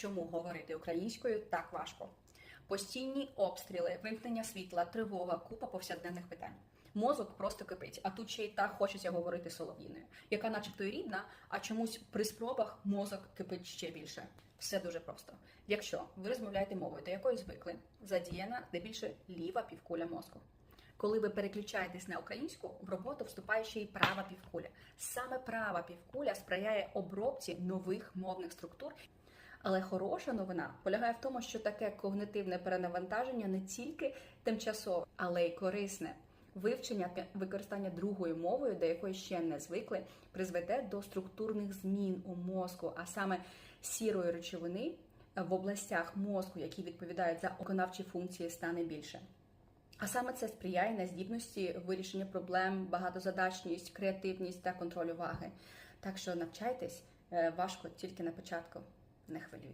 чому говорити українською так важко. Постійні обстріли, вимкнення світла, тривога, купа повсякденних питань. Мозок просто кипить, а тут ще й так хочеться говорити солов'їною, яка, начебто, і рідна, а чомусь при спробах мозок кипить ще більше. Все дуже просто. Якщо ви розмовляєте мовою, до якої звикли, задіяна здебільше ліва півкуля мозку. Коли ви переключаєтесь на українську, в роботу вступає ще й права півкуля. Саме права півкуля сприяє обробці нових мовних структур. Але хороша новина полягає в тому, що таке когнитивне перенавантаження не тільки тимчасове, але й корисне. Вивчення та використання другою мовою, до якої ще не звикли, призведе до структурних змін у мозку, а саме сірої речовини в областях мозку, які відповідають за виконавчі функції, стане більше. А саме це сприяє на здібності вирішення проблем, багатозадачність, креативність та контроль уваги. Так що навчайтесь е, важко тільки на початку, не хвилюйтесь.